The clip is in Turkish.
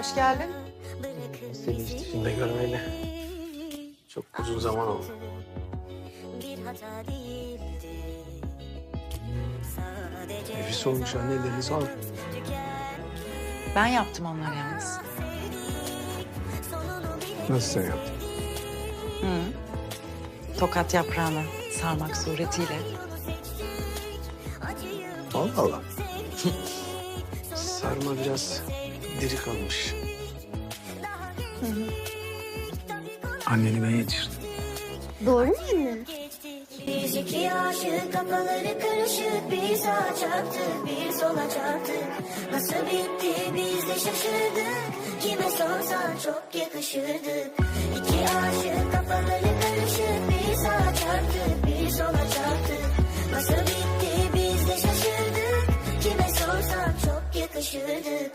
Hoş geldin. Seni hiç dışında görmeyeli çok uzun zaman oldu. Nefis olmuş anne ellerine sağlık. Ben yaptım onları yalnız. Nasıl sen yaptın? Hı. Tokat yaprağını sarmak suretiyle. Allah Allah. Sarma biraz diri kalmış. Anneni ben yetiştirdim. Doğru mu anne? Biz iki aşık kafaları karışık Bir sağa çarptık bir sola çarptık Nasıl bitti biz de şaşırdık Kime sorsan çok yakışırdık Nasıl